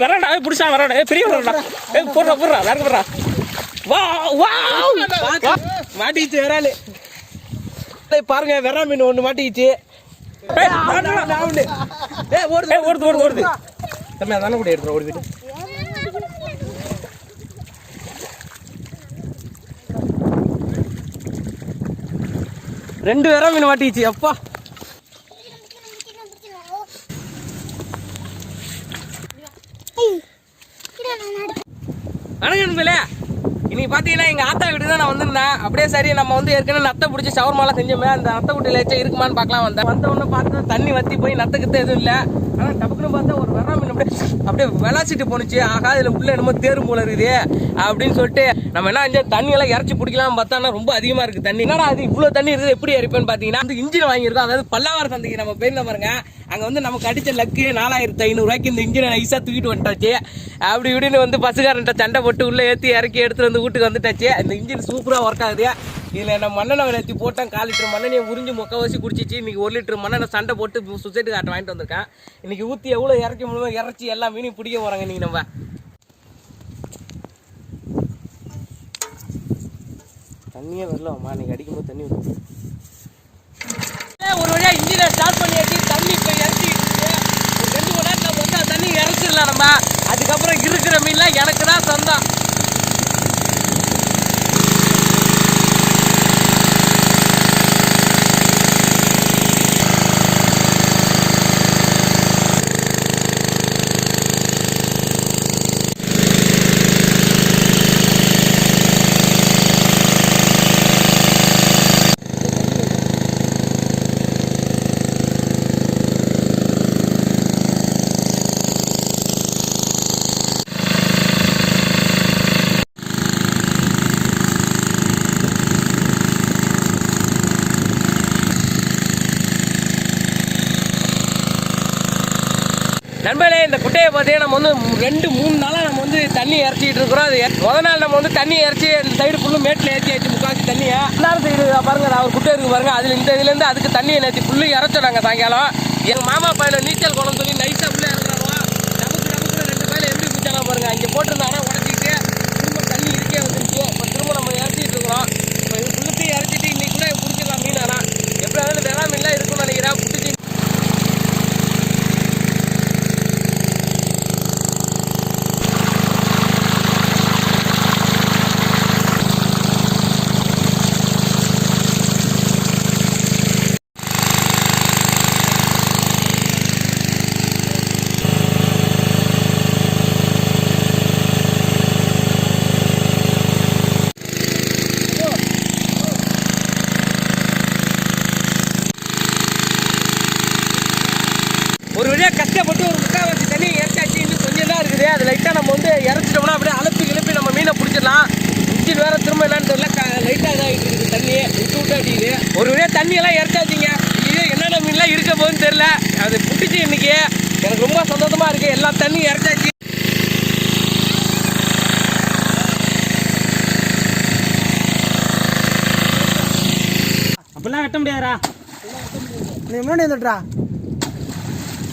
வரடா புடிச்சா வரடா பெரிய வரடா ஏய் போடுறா போடுறா வேற போடுறா. வா வா. மாட்டிக்கிச்சு விராலு பாருங்க வெறா மீன் ஒண்ணு மாட்டிக்கிச்சு. ஓடுது ஓடுது ஓடுது ஓடுது. தம்பி அதான கூட எடுத்துற ஓடி போயிட்டு ரெண்டு வெறா மீன் மாட்டிக்கிச்சு அப்பா. வணக்கம் நண்பர்களே. இன்னைக்கு பார்த்தீங்கன்னா எங்கள் ஆத்தா வீடு தான் நான் வந்திருந்தேன். அப்படியே சரி நம்ம வந்து ஏற்கனவே நத்தை பிடிச்சி சவர்மாலாம் செஞ்சோமே. அந்த நத்தை குட்டியில் வச்சா இருக்குமான்னு பார்க்கலாம் வந்தேன். வந்த உடனே பார்த்தா தண்ணி வத்தி போய் நத்தை எதுவும் இல்லை. ஆனால் டப்புக்குன்னு பார்த்தா ஒரு வெறா மீன் அப்படியே அப்படியே விளாச்சிட்டு போணுச்சு. ஆகா இதில் உள்ள என்னமோ தேரும் போல இருக்குது அப்படின்னு சொல்லிட்டு நம்ம என்ன செஞ்சோம்? தண்ணியெல்லாம் இறச்சி பிடிக்கலாம் பார்த்தா ரொம்ப அதிகமாக இருக்குது தண்ணி. என்னடா அது இவ்வளோ தண்ணி இருக்குது எப்படி இறப்பேன்னு பார்த்தீங்கன்னா அந்த இன்ஜின் வாங்கியிருக்கோம். அதாவது பல்லாவார சந்தைக்கு நம்ம போயிருந்த பாருங்க. அங்கே வந்து நமக்கு அடித்த லக்கு நாலாயிரத்தி ஐநூறுரூவாய்க்கு இந்த இன்ஜினை நைஸாக தூக்கிட்டு வந்துட்டாச்சு. அப்படி இப்படின்னு வந்து பசுக்காரன்ட்ட சண்டை போட்டு உள்ளே ஏற்றி இறக்கி எடுத்துகிட்டு வந்து வீட்டுக்கு வந்துட்டாச்சு. இந்த இன்ஜின் சூப்பராக ஒர்க் ஆகுது. இதில் நான் மண்ணெண்ணெய் ஏற்றி போட்டேன் கால் லிட்டர் மண்ணெண்ணெய் உறிஞ்சு முக்கவாசி குடிச்சிச்சு. இன்னைக்கு ஒரு லிட்டர் மண்ணெண்ணெய் சண்டை போட்டு சுசைட்டு காட்ட வாங்கிட்டு வந்திருக்கேன். இன்றைக்கி ஊற்றி எவ்வளோ இறக்கி முடியுமோ இறச்சி எல்லா மீனையும் பிடிக்க போகிறாங்க இன்றைக்கி நம்ம. தண்ணியே வரலாமா நீங்கள் அடிக்கும்போது தண்ணி வருது ஒரு வழியாக இன்ஜினை ஸ்டார்ட் பண்ணி தண்ணி இப்போ இறச்சிட்டு இருக்கு ஒரு ரெண்டு மணி நேரத்தில் வந்து அந்த தண்ணி இறச்சிடலாம் நம்ம அதுக்கப்புறம் இருக்கிற மீன்லாம் எனக்கு தான் சொந்தம். நண்பர்களே இந்த குட்டையை பார்த்தீங்கன்னா நம்ம வந்து ரெண்டு மூணு நாளாக நம்ம வந்து தண்ணி இறச்சிக்கிட்டு இருக்கிறோம். அது முதல் நாள் நம்ம வந்து தண்ணி இறச்சி இந்த சைடு ஃபுல்லும் மேட்டில் ஏற்றி ஏற்றி முக்காசி தண்ணியை. ரெண்டாவது சைடு பாருங்க அவர் குட்டை இருக்கு பாருங்க. அதில் இந்த இதுலேருந்து அதுக்கு தண்ணியை நேற்று ஃபுல்லு இறச்சிடாங்க சாயங்காலம். எங்கள் மாமா பையனை நீச்சல் குளம் சொல்லி நைஸாக ஃபுல்லாக இறங்குறாங்க நமக்கு நமக்கு ரெண்டு பையில எப்படி குச்சாலாம் பாருங்க. இங்கே போட்டிருந்தாங்க உடச்சிட்டு திரும்ப தண்ணி இருக்கே வந்துருச்சு இப்போ திரும்ப நம்ம இறச்சிட்டு இருக்கிறோம் இப்போ இது ஃபுல்லுத்தையும் இறச்சிட்டு இன்னைக்குள்ளே பிடிச்சிடலாம் மீன் ஆனால் எப்படி இருந்தாலும் வெறா மீன்லாம் இருக்கும்னு நினைக்கிறேன் பிடிச்சி ஒரு வழியாக கஷ்டப்பட்டு ஒரு முக்கால்வாசி தண்ணி இறச்சாச்சு இன்னும் கொஞ்சம் தான் இருக்குது அது லைட்டாக நம்ம வந்து இறச்சிட்டோம்னா அப்படியே அலப்பி கிளப்பி நம்ம மீனை பிடிச்சிடலாம் இன்ஜின் வேற திரும்ப என்னன்னு தெரியல. லைட்டாக இதாகிட்டு இருக்குது தண்ணி. விட்டு விட்டு அடிக்குது. ஒரு வழியாக தண்ணியெல்லாம் இறச்சாச்சிங்க இது என்னென்ன மீன்லாம் இருக்க போகுதுன்னு தெரியல. அது பிடிச்சி இன்னைக்கு. எனக்கு ரொம்ப சந்தோஷமா இருக்கு. எல்லா தண்ணியும் இறச்சாச்சு அப்படிலாம் வெட்ட முடியாதா நீ முன்னாடி வந்துட்றா.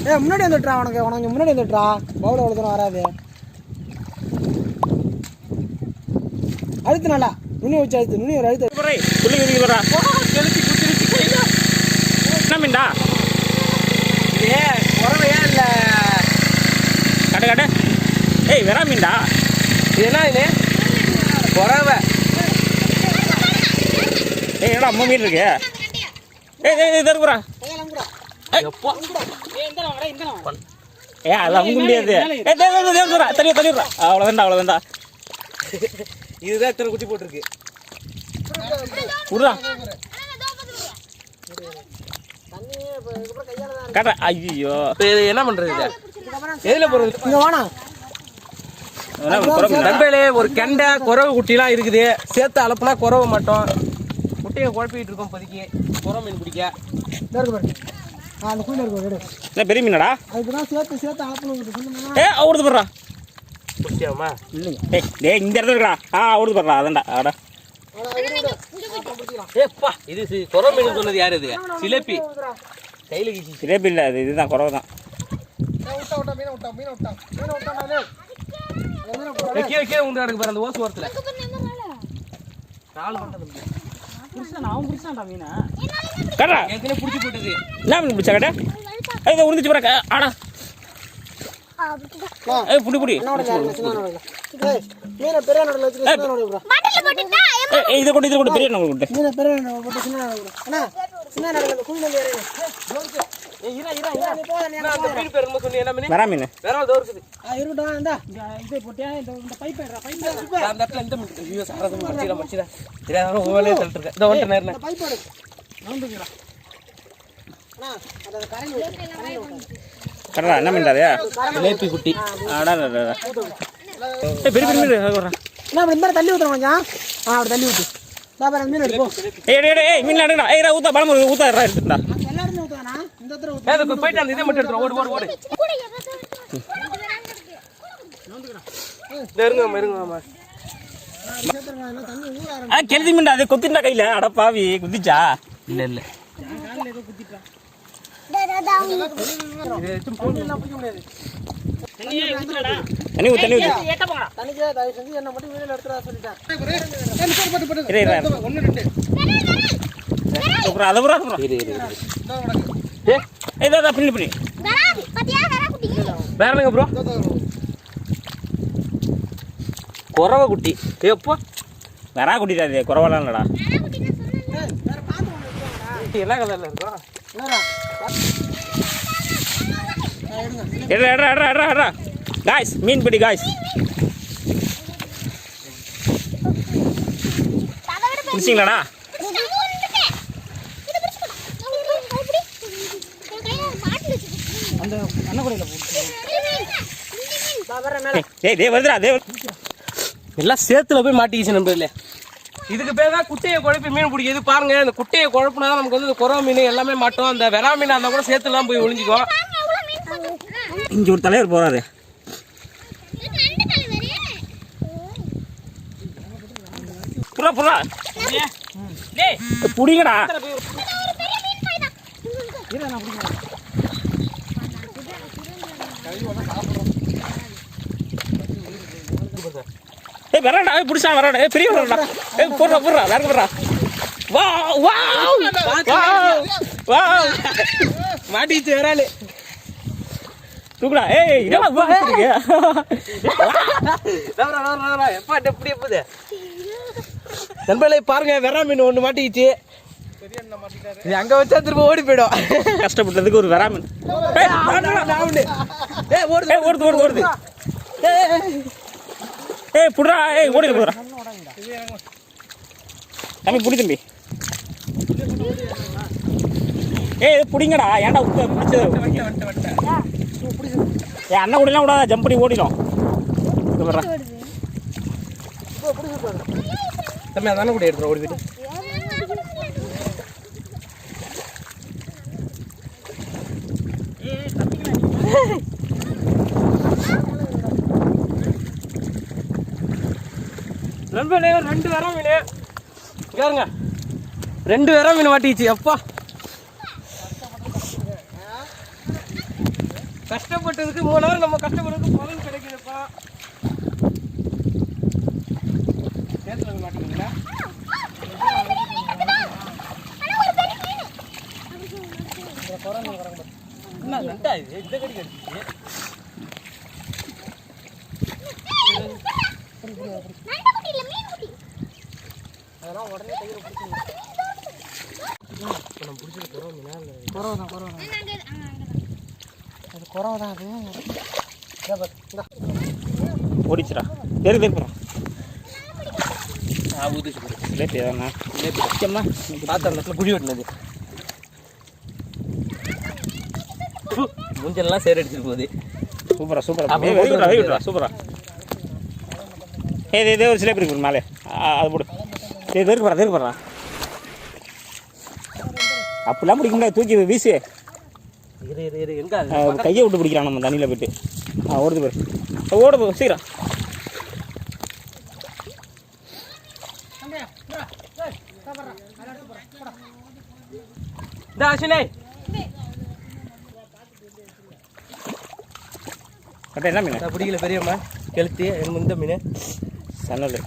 ஏ முன்னாடி வந்துட்றா உனக்கு உனக்கு முன்னாடி வந்துட்றா. பவுல அவ்வளோ தூரம் வராது. அழுத்து நல்லா நுனி வச்சு அழுத்து நுனி ஒரு அழுத்து புள்ளி குதி போறா செலுத்தி குத்திருச்சு கையில என்ன மீன்டா இது குறவையா இல்லை கட கட ஏய் வெறா மீன்டா இது என்ன இது குறவை ஏய் என்னடா அம்மா மீன் இருக்கு ஏய் ஏய் இது இருக்குறா எப்பா ஏ அது அமுக்க முடியாது ஏ தே தே தே தே தண்ணி தண்ணி அவ்வளோதான்டா அவ்வளோதான்டா இதுதான் இத்தனை குட்டி போட்டிருக்கு. விட்றா கட்ட ஐயோ என்ன பண்றது இதை? எதுல போறது? இங்கே வாணா நண்பர்களே ஒரு கெண்டை குறவு குட்டிலாம் இருக்குது. சேர்த்து அலப்புனா குறவு மட்டும். குட்டையை குழப்பிட்டு இருக்கோம் இப்போதைக்கு. குறவை மீன் பிடிக்க. அந்த குயில் இருக்கு பெரிய மீனடா? அதுக்கு தான் சேர்த்து சேர்த்து சொன்னோம்னா ஏ அவடுது போடுறா பிடிச்சாமா இல்லைங்க டேய் இந்த இடத்துல இருக்கா ஆ அவடுது போடுறா அதான்டா அடா ஏப்பா இது சி- குறவை மீன் சொன்னது யாரு இது சிலேப்பி கையில சிலேபி இல்லை அது இதுதான் குறவு தான் கீழே கீழே உண்டு கிடக்கு பாரு அந்த ஓசு ஓரத்துல நாலு. கடா ஏற்கனவே புடிச்சு போட்டது என்ன மீன் பிடிச்சா கடா ஏய் இதை உறிஞ்சிச்சு பாரு ஆடா ஏய் புடி புடி. மீனை பெரிய நடுவில் வச்சுட்டு சின்ன நடுவில் விடுறா ஏய் ஏய், இதை கொண்டு இதை கொண்டு பெரிய மீனை நடுவில் போட்டு சின்ன நடுவில் விடுறா அண்ணா சின்ன நடுவில் குழி நம்பி இறங்கு ஏய், இரா, இரா, இரா. நீ போதா நீ என்ன அந்த மீன் பேர் என்னமோ சொன்னீங்க, என்ன மீன்? மீன். வேற ஒரு இருக்குது. ஆ இருக்கட்டும் இந்தா. அந்த இடத்துல இந்த மீன். ஐயோ, மடிச்சிடா. இரா, இரா, உன் வேலையை தள்ளிட்டு இருக்க. நேர்ல. பைப் எடு. அண்ணா அதை கரைஞ்சி விட்டு கடா என்ன அது லேப்பி குட்டி அடா அடா, அடா. ஏய் பெரிய பெரிய மீன் அது வர்றா. என்ன அப்படி இந்த மாதிரி தள்ளி ஊற்றுறோம் கொஞ்சம். ஆ அப்படி தள்ளி ஊற்று மீன் எடுப்போம் ஏய் ஏய், ஏய், மீன் எடுங்கடா ஏய் ரா, ஊத்தா பழம் ஊத்தா ரா, எடுத்துடா எல்லாருமே ஊற்றுவாண்ணா இந்த ஊற்று ஏய், போயிட்டு அந்த இதை மட்டும் எடுத்துரு. ஓடு, ஓடு, ஓடு. ஆரம்பிச்சு ஆ கெளுத்தி மீன் அது கொத்திண்டா கையில? அட பாவி குத்திச்சா? இல்ல, இல்ல. தண்ணி ஊத்து தண்ணி ஊத்து. தண்ணிக்கே தயவு செஞ்சு என்ன மட்டும் வீடியோல எடுத்துடா சொல்லிட்டேன் இரு. இரு ஒன்று ரெண்டு அப்புறம் அதை புறா. அப்புறம் இரு, இரு, இரு. ஏய் இதோ, பின்னி பின்னி. வேற என்னங்க ப்ரோ குறவை குட்டி. எப்போ வரா குட்டிடா இது குறவெல்லாம் இல்லடா. என்ன கலர்ல இருக்கும் என்னடா எடுறா எடுறா எடுறா எடுறா எடுறா காய்ஸ் மீன் பிடி காய்ஸ் பிடிச்சிங்களாடா? அந்த ஏய், டேய் வருதுடா டேய் எல்லாம் சேத்துல போய் மாட்டிக்கிச்சு நம்ம இல்ல இதுக்கு பேர் தான் குட்டையை குழப்பி மீன் பிடிக்குது பாருங்க இந்த குட்டையை குழப்பினா நமக்கு வந்து இந்த குறவ மீன் எல்லாமே மாட்டோம். அந்த வெறா மீன் அந்த கூட சேத்துலாம் போய் ஒளிஞ்சிக்கும். இங்கே ஒரு தலைவர் போறாரு. புறா புறா. புடிங்கடா. ஏய் வரடா புடிச்சா வரடா ஏய் பெரிய வரடா ஏய் போடுறா போடுறா. வேற போடுறா? வா வா வா வா மாட்டிக்கிச்சு விராலு தூக்குடா. ஏய் இதெல்லாம் இவ்வளவு பிடிச்சிருக்கு. எப்பா எப்படி எப்போது? நண்பர்களே பாருங்க வெறா மீன் ஒன்று மாட்டிக்கிச்சு. இது அங்க வச்சா திரும்ப ஓடி போயிடும். கஷ்டப்பட்டதுக்கு ஒரு ஓடுது ஏய் ஓடுது ஓடுது ஓடுது. ஏய் புடுறா ஏய் ஓடி போடுறா. தம்பி புடி தம்பி. ஏய் இது புடிங்கடா. ஏன்டா உப்பு பிடிச்சது? ஏன் அண்ணன் கூடலாம் விடாத ஜம்ப் பண்ணி ஓடிடும். தம்பி அதானே கூட எடுத்துரும் ஓடி போயிட்டு. நண்பர்களே ரெண்டு வர மீன். கேருங்க ரெண்டு வர மீன் மாட்டிச்சு அப்பா. கஷ்டப்பட்டதுக்கு மூணு நாள் நம்ம கஷ்டப்பட்டதுக்கு பலன் கிடைக்குதுப்பா. சேர்த்து போய் என்ன நண்டா இது? இந்த கடி கடிச்சிச்சு அதெல்லாம் உடனே கையில் பிடிச்சிங்க குறவை தான் குறவை தான் அது. குறவை தான் அது. ஓடிச்சுடா. தெரு தெரு போடு லேட்டு எதனா முக்கியமா இடத்துல குழி வெட்டினது. மூஞ்செல்லாம் சேர் அடிச்சிட்டு போகுது. சூப்பரா சூப்பரா. அப்போ ஏய் வெரி குட்ரா வெரி போட்டு குட்ரா சூப்பரா. ஏய் இதே ஒரு சிலேபி இருக்கு மேலே. அது போடு. ஏய் தெருக்கு போடுறா தெருக்கு போடுறா அப்படிலாம் பிடிக்க முடியாது. தூக்கி வீசி. கையை விட்டு பிடிக்கிறான் நம்ம தண்ணியில் போயிட்டு. ஆ ஓடுது பாரு. ஓடு போ, சீக்கிரம். என்ன மீன்? பிடிக்கல பெரியம்மா. கெளுத்தி எனக்கு இந்த மீன். சன்னல்.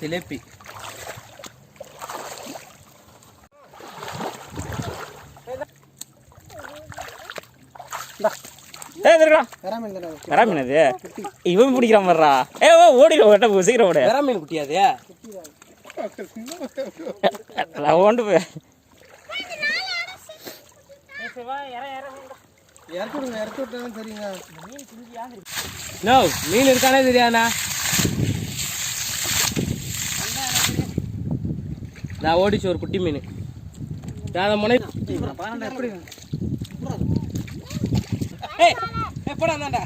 ஜிலேபி ஏ மீன் அது இவன் பிடிக்கிறான் வர்றா ஏ ஓ ஓடிடும் ஓட்ட சீக்கிரம் ஓடு. மீன் குட்டியாது நான் ஓண்டு போய் மீன் இருக்கானே தெரியாதுண்ணா. நான் ஓடிச்சு ஒரு குட்டி மீன். நான் முனை எப்படி ஏய் எப்படா தாண்டா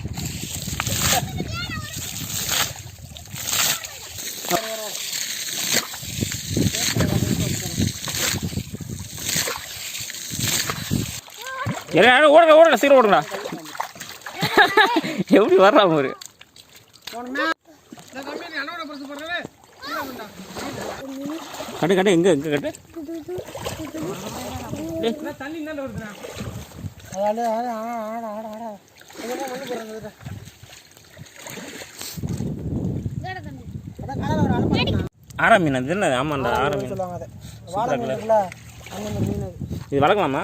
எல்லாரும் ஓடுங்க ஓடுங்க சீக்கிரம் ஓடுங்கடா. எப்படி வர்றான் ஒரு கட்டு கட்டு எங்க எங்க கட்டு. தண்ணி தான் வருதுண்ணா ஆட ஆட ஆட ஆட ஆட காலையில் ஒரு அனுப்பி ஆரா மீன் அது என்ன ஆமாண்டா ஆரா மீன் சொல்லுவாங்க அதை. வாழை மீன் இருக்குல்ல அந்த மீன் அது. இது வளர்க்கலாமா?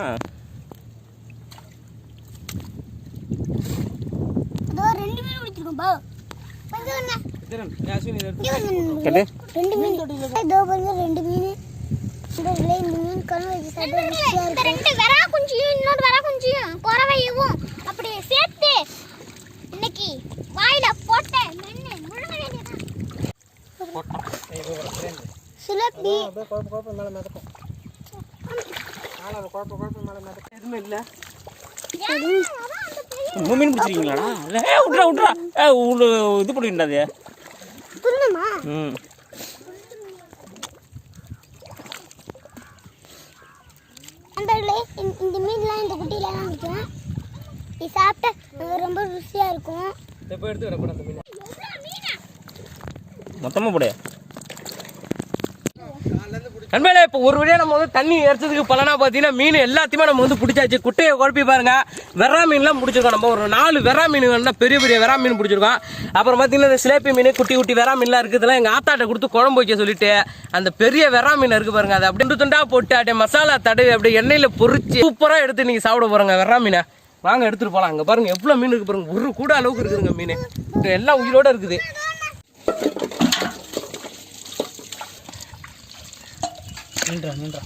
ரெண்டு மீன் பிடிச்சிருக்கோம் பா. வந்து ரெண்டு மீன். ரெண்டு மீன். இதுல இந்த மீன் வச்சு சாப்பிட்டா ரெண்டு வரா குஞ்சியும் இன்னொரு வரா குஞ்சியும் குறவையும் அப்படி சேர்த்து இன்னைக்கு வாயில போட்டேன் மென்னு முழுங்க வேண்டியதான் சுலப்பி அப்படியே குழப்ப குழப்பம் மேலே மிதக்கும். நாளை குழப்ப குழப்பம் மேலே மிதக்கும். எதுவுமே இல்லை. மீன் ஏ விட்றா விட்றா இது பண்ணிட்டாது துண்ணுமா ம் அந்த இந்த மீன்லாம் இந்த குட்டியிலலாம் இருக்கும் இது சாப்பிட்டா அது ரொம்ப ருசியா இருக்கும். எடுத்து மீன்? மொத்தமாக போடு. நண்பர்களே இப்போ ஒரு வழியாக நம்ம வந்து தண்ணி இறைச்சதுக்கு பலனாக பார்த்தீங்கன்னா மீன் எல்லாத்தையுமே நம்ம வந்து பிடிச்சாச்சு. குட்டையை குழப்பி பாருங்க. வெறா மீன்லாம் பிடிச்சிருக்கோம். நம்ம ஒரு நாலு வெறா மீன் பெரிய பெரிய வெறா மீன் பிடிச்சிருக்கோம். அப்புறம் பார்த்தீங்கன்னா இந்த சிலேப்பி மீன் குட்டி குட்டி வெறா மீன்லாம் இருக்குதுலாம் எங்கள் ஆத்தாட்ட கொடுத்து குழம்பு வைக்க சொல்லிட்டு அந்த பெரிய வெறா மீன் இருக்கு பாருங்க. அதை அப்படியே துண்டா போட்டு அப்படியே மசாலா தடவி அப்படியே எண்ணெயில் பொறிச்சு சூப்பராக எடுத்து நீங்கள் சாப்பிட போகிறோங்க வெறா மீனை. வாங்க எடுத்துகிட்டு போகலாம் அங்கே பாருங்கள் எவ்வளோ மீன் இருக்கு பாருங்கள் ஒரு கூட அளவுக்கு இருக்குதுங்க மீன். எல்லாம் உயிரோட இருக்குது. நின்றா நின்றா.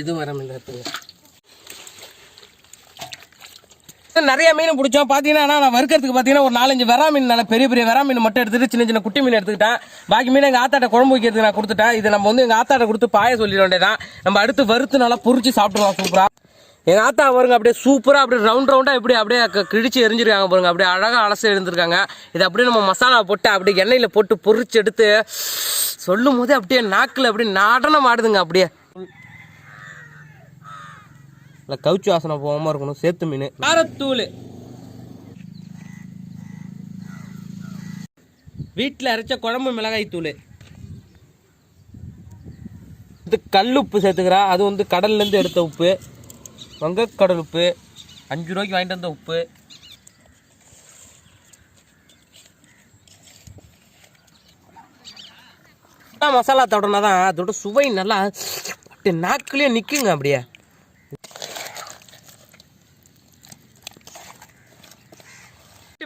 இது வர மீன் இருக்குங்க நிறைய மீன் பிடிச்சோம். பார்த்தீங்கன்னா நான் வறுக்கிறதுக்கு பார்த்தீங்கன்னா ஒரு நாலஞ்சு வெறா மீன் நல்ல பெரிய பெரிய வெறா மீன் மட்டும் எடுத்துட்டு சின்ன சின்ன குட்டி மீன் எடுத்துக்கிட்டேன். பாக்கி மீன் எங்கள் ஆத்தாட்ட குழம்பு வைக்கிறதுக்கு நான் கொடுத்துட்டேன். இது நம்ம வந்து எங்கள் ஆத்தாட்ட கொடுத்து பாய சொல்லிட வேண்டியதான் நம்ம அடுத்து வறுத்து நல்லா பொரிச்சு சாப்பிடுவோம் சூப்பராக எங்கள் ஆத்தா பாருங்க அப்படியே சூப்பராக அப்படியே ரவுண்ட் ரவுண்டாக இப்படி அப்படியே கிழிச்சு எரிஞ்சிருக்காங்க பாருங்க. அப்படியே அழகாக அலசி எழுந்திருக்காங்க இது அப்படியே நம்ம மசாலா போட்டு அப்படியே எண்ணெயில் போட்டு பொரிச்சு எடுத்து சொல்லும் போதே அப்படியே நாக்கில் அப்படியே நடனம் ஆடுதுங்க அப்படியே. இல்லை கவுச்சி வாசனை போகாமல் இருக்கணும். சேத்து மீன். காரத்தூள். வீட்டில் அரைச்ச குழம்பு மிளகாய் தூள். இது கல் உப்பு சேர்த்துக்கிறா. அது வந்து கடல்லேருந்து எடுத்த உப்பு. வங்கக்கடல் உப்பு அஞ்சு ரூபாய்க்கு வாங்கிட்டு வந்த உப்பு. மசாலா தடனா தான் அதோட சுவை நல்லா அப்படியே நிற்குங்க அப்படியே.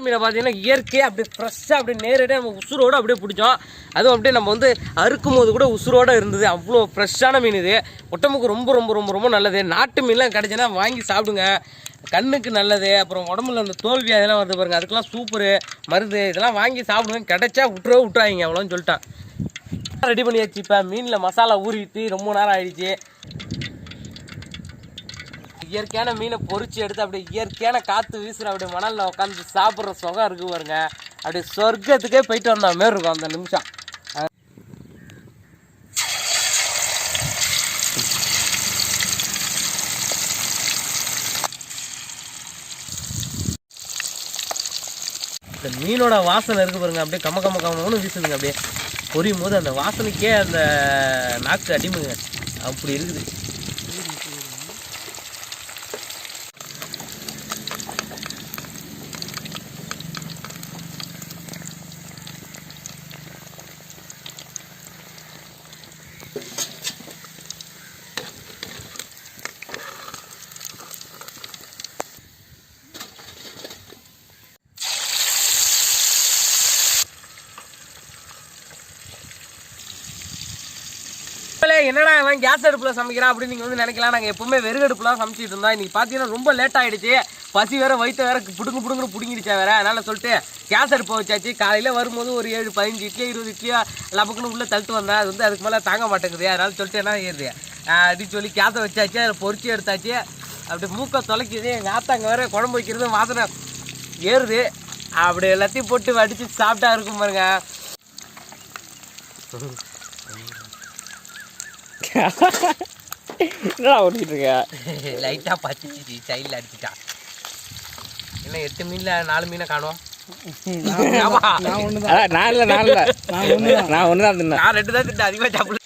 மீனை பார்த்தீங்கன்னா இயற்கையாக அப்படியே ஃப்ரெஷ்ஷாக அப்படியே நேரடியாக நம்ம உசுரோடு அப்படியே பிடிச்சோம். அதுவும் அப்படியே நம்ம வந்து அறுக்கும் போது கூட உசுரோடு இருந்தது. அவ்வளோ ஃப்ரெஷ்ஷான மீன் இது. உடம்புக்கு ரொம்ப ரொம்ப ரொம்ப ரொம்ப நல்லது. நாட்டு மீன்லாம் கிடைச்சுன்னா வாங்கி சாப்பிடுங்க. கண்ணுக்கு நல்லது. அப்புறம் உடம்புல அந்த தோல்வி அதெல்லாம் வருது பாருங்கள் அதுக்கெல்லாம் சூப்பரு மருந்து இதெல்லாம் வாங்கி சாப்பிடுங்க. கிடைச்சா விட்டுறவே விட்டுறாங்க அவ்வளோன்னு சொல்லிட்டான். ரெடி பண்ணியாச்சு. இப்போ மீனில் மசாலா ஊறிட்டு ரொம்ப நேரம் ஆயிடுச்சு. இயற்கையான மீனை பொறிச்சு எடுத்து அப்படியே இயற்கையான காற்று வீசுகிற அப்படியே மணலில் உட்காந்து சாப்பிட்ற சுகம் இருக்கு பாருங்க. அப்படியே சொர்க்கத்துக்கே போயிட்டு வந்த மாதிரி இருக்கும் அந்த நிமிஷம். இந்த மீனோட வாசனை இருக்கு பாருங்க. அப்படியே கம கம கம்மன்னு வீசுதுங்க அப்படியே. பொரியும் போது அந்த வாசனைக்கே அந்த நாக்கு அடிமுங்க. அப்படி இருக்குது. என்னடா இவன் கேஸ் அடுப்பில் சமைக்கிறான் அப்படின்னு நீங்கள் வந்து நினைக்கலாம். நாங்கள் எப்பவுமே வெறும் அடுப்புலாம் சமைச்சிட்டு இருந்தோம். இன்றைக்கி பார்த்தீங்கன்னா ரொம்ப லேட் ஆகிடுச்சு பசி வேற வயிற்று வேற புடுங்கு புடுங்குன்னு பிடுங்கிடுச்சா வேற. அதனால் சொல்லிட்டு கேஸ் அடுப்பை வச்சாச்சு. காலையில் வரும்போது ஒரு ஏழு பதினஞ்சு இட்லியோ இருபது இட்லியோ லபக்குன்னு உள்ளே தள்ளிட்டு வந்தேன். அது வந்து அதுக்கு மேலே தாங்க மாட்டேங்குது. அதனால சொல்லிட்டு என்ன ஏறுது அப்படின்னு சொல்லி கேஸை வச்சாச்சு. அதில் பொறிச்சி எடுத்தாச்சு. அப்படி மூக்கை தொலைக்குது. எங்கள் ஆத்தாங்க வேற குழம்பு வைக்கிறது வாசனை ஏறுது. அப்படி எல்லாத்தையும் போட்டு வடித்து சாப்பிட்டா இருக்கும் பாருங்க. என்னடா ஓடிக்கிட்டு இருக்க? லைட்டாக பச்சிச்சு சைடில் அடிச்சுட்டா. என்ன எட்டு மீனில் நாலு மீனை காணோம்? ஆமா. நான் இல்லை நான் இல்லை. நான் ஒன்று தான் தின்னேன். நான் ரெண்டு தான் திட்டு அதிகமாக சாப்பிடல.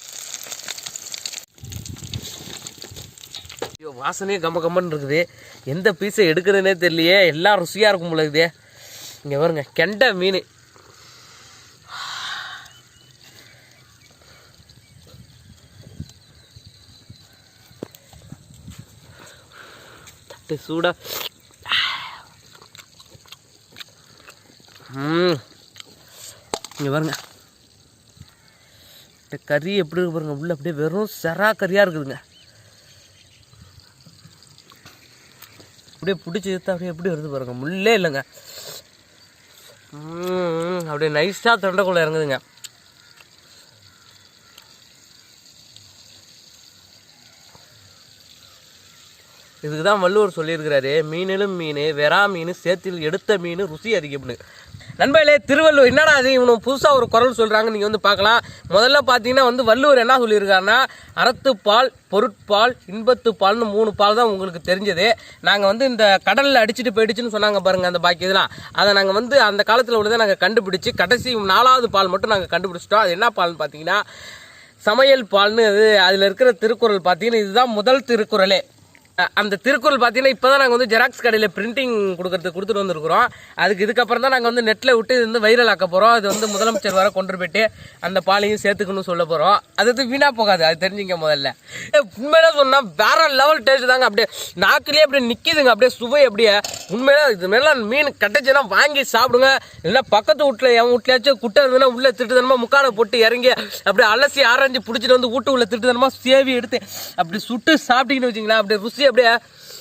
ஐயோ வாசனையே கம்ம கம்மன்னு இருக்குது. எந்த பீஸை எடுக்கிறதுனே தெரியலையே. எல்லாம் ருசியாக இருக்கும் போல இருக்குது. இங்கே பாருங்க கெண்டை மீன். சாப்பிட்டு சூடா. இங்கே பாருங்க. இந்த கறி எப்படி இருக்கு பாருங்க. உள்ள அப்படியே வெறும் செரா கறியாக இருக்குதுங்க. அப்படியே பிடிச்சி எடுத்து அப்படியே எப்படி வருது பாருங்க. முள்ளே இல்லைங்க. அப்படியே நைஸாக தொண்டைக்குள்ளே இறங்குதுங்க. இதுக்கு தான் வள்ளுவர் சொல்லியிருக்கிறாரு மீனிலும் மீன் வெறா மீன் சேத்தில் எடுத்த மீன் ருசி அதிகம்னு. நண்பர்களே திருவள்ளுவர் என்னடா அது இவனு புதுசாக ஒரு குரல் சொல்கிறாங்க நீங்கள் வந்து பார்க்கலாம். முதல்ல பார்த்தீங்கன்னா வந்து வள்ளுவர் என்ன சொல்லியிருக்காருன்னா அறத்துப்பால் பொருட்பால் இன்பத்துப்பால்னு மூணு பால் தான் உங்களுக்கு தெரிஞ்சது. நாங்கள் வந்து இந்த கடலில் அடிச்சுட்டு போயிடுச்சுன்னு சொன்னாங்க பாருங்கள் அந்த பாக்கி இதெல்லாம். அதை நாங்கள் வந்து அந்த காலத்தில் உள்ளதை நாங்கள் கண்டுபிடிச்சி கடைசி நாலாவது பால் மட்டும் நாங்கள் கண்டுபிடிச்சிட்டோம். அது என்ன பால்னு பார்த்தீங்கன்னா சமையல் பால்னு அது அதில் இருக்கிற திருக்குறள் பார்த்தீங்கன்னா இதுதான் முதல் திருக்குறளே. அந்த திருக்குறள் பார்த்தீங்கன்னா இப்போ தான் நாங்கள் வந்து ஜெராக்ஸ் கடையில் பிரிண்டிங் கொடுக்கறதுக்கு கொடுத்துட்டு வந்திருக்கிறோம். அதுக்கு இதுக்கப்புறம் தான் நாங்கள் வந்து நெட்டில் விட்டு இது வந்து வைரல் ஆக்க போகிறோம் அது வந்து முதலமைச்சர் வர கொண்டு போயிட்டு அந்த பாலையும் சேர்த்துக்கணும்னு சொல்ல போகிறோம் அது வந்து வீணாக போகாது அது தெரிஞ்சுங்க முதல்ல. உண்மையில உண்மையிலே சொன்னால் வேற லெவல் டேஸ்ட் தாங்க. அப்படியே நாக்கிலே அப்படியே நிற்கிதுங்க அப்படியே சுவை அப்படியே. உண்மையிலே இது மேலே மீன் கட்டுச்சுன்னா வாங்கி சாப்பிடுங்க. இல்லைன்னா பக்கத்து வீட்டில் என் வீட்லையாச்சும் குட்டை இருந்ததுன்னா உள்ளே திட்டுதனமா முக்காலை போட்டு இறங்கி அப்படியே அலசி ஆராய்ஞ்சு பிடிச்சிட்டு வந்து வீட்டு உள்ள திட்டுதனமா சேவி எடுத்து அப்படி சுட்டு சாப்பிட்டீங்கன்னு வச்சிங்களேன். அப்படியே ருசியை அப்படியே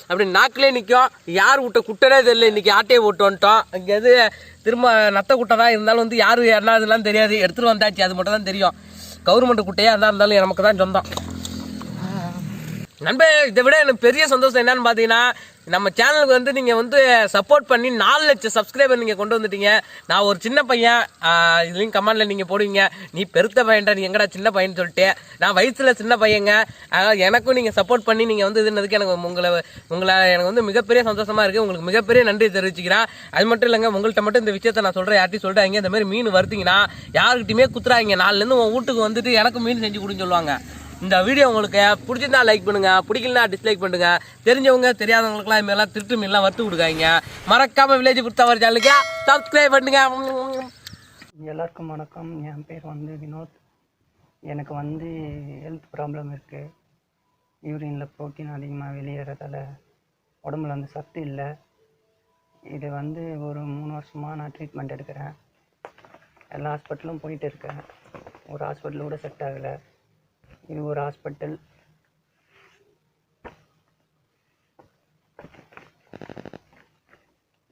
அப்படி நாக்கிலே நிற்கும் யார் விட்ட குட்டனே தெரியல இன்றைக்கி ஆட்டையை போட்டு வந்துட்டோம். இங்கே எது திரும்ப நத்த குட்டை தான் இருந்தாலும் வந்து யார் என்ன இதெல்லாம் தெரியாது. எடுத்துகிட்டு வந்தாச்சு அது மட்டும் தான் தெரியும். கவர்மெண்ட் குட்டையாக இருந்தால் இருந்தாலும் நமக்கு தான் சொந்தம். நண்பே இதை விட எனக்கு பெரிய சந்தோஷம் என்னன்னு பார்த்தீங்கன்னா நம்ம சேனலுக்கு வந்து நீங்கள் வந்து சப்போர்ட் பண்ணி நாலு லட்சம் சப்ஸ்கிரைபர் நீங்கள் கொண்டு வந்துட்டீங்க. நான் ஒரு சின்ன பையன் இதுலேயும் கமெண்டில் நீங்கள் போடுவீங்க. நீ பெருத்த பையன்டா நீ எங்கடா சின்ன பையன் சொல்லிட்டு. நான் வயசில் சின்ன பையங்க. அதனால் எனக்கும் நீங்கள் சப்போர்ட் பண்ணி நீங்கள் வந்து இதுனதுக்கு எனக்கு உங்களை உங்களை எனக்கு வந்து மிகப்பெரிய சந்தோஷமாக இருக்குது உங்களுக்கு மிகப்பெரிய நன்றி தெரிவிச்சுக்கிறேன். அது மட்டும் இல்லைங்க உங்கள்கிட்ட மட்டும் இந்த விஷயத்தை நான் சொல்கிறேன் யார்ட்டையும் சொல்கிறாங்க இந்த மாதிரி மீன் வருத்திங்கன்னா யாருக்கிட்டையுமே குத்துறாங்க நாலுலேருந்து உன் வீட்டுக்கு வந்துட்டு எனக்கு மீன் செஞ்சு கொடுன்னு சொல்லுவாங்க. இந்த வீடியோ உங்களுக்கு பிடிச்சிருந்தா லைக் பண்ணுங்க பிடிக்கலனா டிஸ்லைக் பண்ணுங்க. தெரிஞ்சவங்க தெரியாதவங்களுக்குலாம் இது மாதிரிலாம் திருட்டு மீன்லாம் வறுத்து கொடுக்காங்க மறக்காம வில்லேஜ் பொறுத்தவரை சேனலுக்கு சப்ஸ்கிரைப் பண்ணுங்க. எல்லாருக்கும் வணக்கம். என் பேர் வந்து வினோத். எனக்கு வந்து ஹெல்த் ப்ராப்ளம் இருக்குது யூரினில் ப்ரோட்டீன் அதிகமாக வெளியேறதால உடம்புல வந்து சத்து இல்லை. இது வந்து ஒரு மூணு வருஷமாக நான் ட்ரீட்மெண்ட் எடுக்கிறேன். எல்லா ஹாஸ்பிட்டலும் போயிட்டு இருக்கேன். ஒரு ஹாஸ்பிட்டல் கூட செட் ஆகலை. இது ஒரு ஹாஸ்பிட்டல்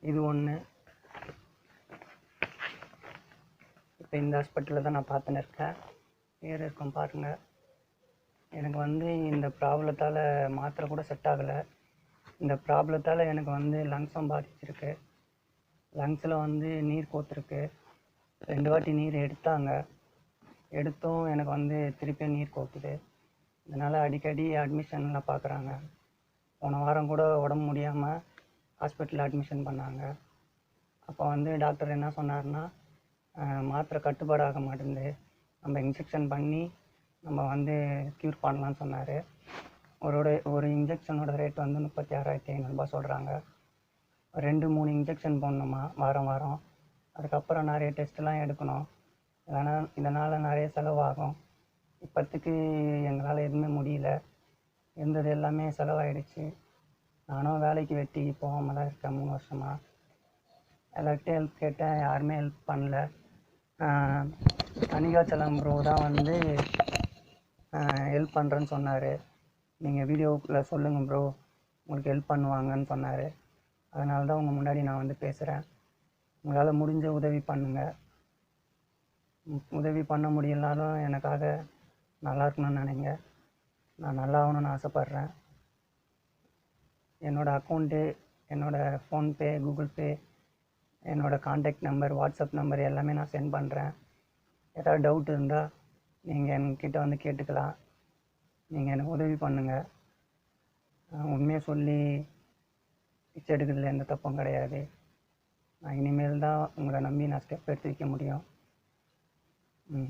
இது ஒன்று இப்போ இந்த ஹாஸ்பிட்டலில் தான் நான் பார்த்துன்னு இருக்கேன். பேர் இருக்கும் பாருங்கள் எனக்கு வந்து இந்த ப்ராப்ளத்தால் மாத்திரை கூட செட் ஆகலை. இந்த ப்ராப்ளத்தால் எனக்கு வந்து லங்ஸும் பாதிச்சிருக்கு. லங்ஸில் வந்து நீர் கோத்துருக்கு. ரெண்டு வாட்டி நீர் எடுத்தாங்க. எடுத்தும் எனக்கு வந்து திருப்பியும் நீர் கோக்குது. இதனால் அடிக்கடி அட்மிஷன்லாம் பார்க்குறாங்க போன வாரம் கூட உடம்பு முடியாமல் ஹாஸ்பிட்டலில் அட்மிஷன் பண்ணாங்க. அப்போ வந்து டாக்டர் என்ன சொன்னார்னா மாத்திரை கட்டுப்பாடு ஆக மாட்டேங்குது. நம்ம இன்ஜெக்ஷன் பண்ணி நம்ம வந்து க்யூர் பண்ணலான்னு சொன்னார். ஒரு ஒரு இன்ஜெக்ஷனோட ரேட் வந்து முப்பத்தி ஆறாயிரத்தி ஐநூறுரூபா சொல்கிறாங்க ரெண்டு மூணு இன்ஜெக்ஷன் போடணுமா? வாரம் வாரம். அதுக்கப்புறம் நிறைய டெஸ்ட்லாம் எடுக்கணும். இதனால் இதனால் நிறைய செலவாகும். இப்போதைக்கு எங்களால் எதுவுமே முடியல. இருந்தது எல்லாமே செலவாயிடுச்சு. நானும் வேலைக்கு வெட்டி போகாம தான் இருக்கேன் மூணு வருஷமாக எல்லார்கிட்டையும் ஹெல்ப் கேட்டேன் யாருமே ஹெல்ப் பண்ணல. ஆஹ் அனிகாச்சலம் ப்ரோ தான் வந்து ஹெல்ப் பண்ணுறேன்னு சொன்னார். நீங்கள் வீடியோவில் சொல்லுங்கள் ப்ரோ உங்களுக்கு ஹெல்ப் பண்ணுவாங்கன்னு சொன்னார். அதனால தான் உங்கள் முன்னாடி நான் வந்து பேசுகிறேன் உங்களால் முடிஞ்ச உதவி பண்ணுங்கள் உதவி பண்ண முடியலனாலும் எனக்காக நல்லா இருக்கணும்னு நினைங்க. நான் நல்லா ஆகணும்னு ஆசைப்பட்றேன். என்னோடய அக்கௌண்ட்டு என்னோடய ஃபோன்பே கூகுள் பே என்னோடய காண்டாக்ட் நம்பர் வாட்ஸ்அப் நம்பர் எல்லாமே நான் சென்ட் பண்ணுறேன் ஏதாவது டவுட் இருந்தால் நீங்கள் என்கிட்ட வந்து கேட்டுக்கலாம். நீங்கள் எனக்கு உதவி பண்ணுங்கள் உண்மையை சொல்லி பிச்சை எடுக்கிறதுல எந்த தப்பும் கிடையாது. நான் இனிமேல் தான் உங்களை நம்பி நான் ஸ்டெப் எடுத்து வைக்க முடியும்.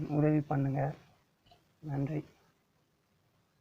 உதவி பண்ணுங்கள் நன்றி.